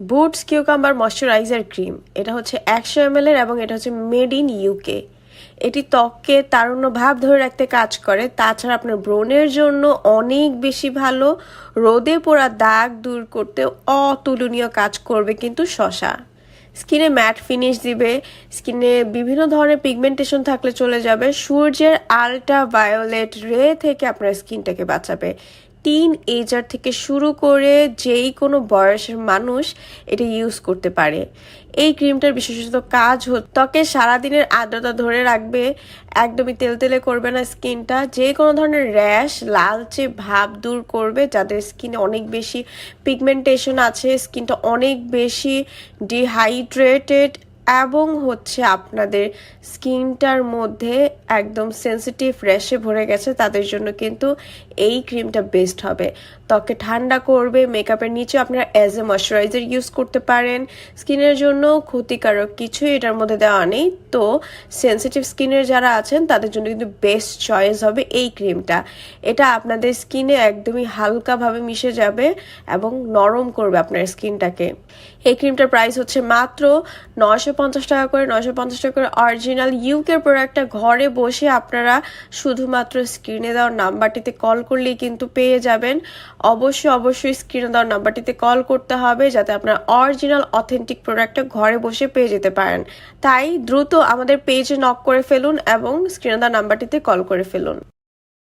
Boots cucumber moisturiser cream এটা হচ্ছে একশো এম এর এবং এটা হচ্ছে মেড ইন ইউকে এটি ত্বককে তারুণ্য ভাব ধরে রাখতে কাজ করে। তাছাড়া আপনার ব্রণের জন্য অনেক বেশি ভালো। রোদে পোড়া দাগ দূর করতে অতুলনীয় কাজ করবে কিন্তু শশা। স্কিনে ম্যাট ফিনিশ দিবে। স্কিনে বিভিন্ন ধরনের পিগমেন্টেশন থাকলে চলে যাবে। সূর্যের আলট্রা ভায়োলেট রে থেকে আপনার স্কিনটাকে বাঁচাবে। টিন এজার থেকে শুরু করে যেই কোনো বয়সের মানুষ এটা ইউজ করতে পারে। এই ক্রিমটার বিশেষত কাজ হচ্ছে ত্বকে সারাদিনের আর্দ্রতা ধরে রাখবে, একদমই তেলতেলে করবে না স্কিনটা যে কোনো ধরনের র্যাশ লালচে ভাব দূর করবে, যাদের স্কিনে অনেক বেশি পিগমেন্টেশন আছে স্কিনটা অনেক বেশি ডিহাইড্রেটেড এবং হচ্ছে আপনাদের স্কিনটার মধ্যে একদম সেন্সিটিভ র্যাশে ভরে গেছে, তাদের জন্য কিন্তু এই ক্রিমটা বেস্ট হবে। ত্বকে ঠান্ডা করবে মেকআপের নিচে আপনারা অ্যাজ এ ময়শ্চারাইজার ইউজ করতে পারেন। স্কিনের জন্য ক্ষতিকারক কিছুই এটার মধ্যে দেওয়া নেই। তো সেন্সিটিভ স্কিনের যারা আছেন, তাদের জন্য কিন্তু বেস্ট চয়েস হবে এই ক্রিমটা এটা আপনাদের স্কিনে একদমই হালকাভাবে মিশে যাবে এবং নরম করবে আপনার স্কিনটাকে। এই ক্রিমটার প্রাইস হচ্ছে মাত্র পঞ্চাশ টাকা করে, নয়শো পঞ্চাশ টাকা করে অরিজিনাল ইউকের প্রোডাক্টটা ঘরে বসে আপনারা শুধুমাত্র স্ক্রিনে দেওয়ার নাম্বারটিতে কল করলেই কিন্তু পেয়ে যাবেন। অবশ্যই অবশ্যই স্ক্রিনে দেওয়ার নাম্বারটিতে কল করতে হবে যাতে আপনার অরিজিনাল অথেন্টিক প্রোডাক্টটা ঘরে বসে পেয়ে যেতে পারেন। তাই দ্রুত আমাদের পেজে নক করে ফেলুন এবং স্ক্রিনে দেওয়ার নাম্বারটিতে কল করে ফেলুন।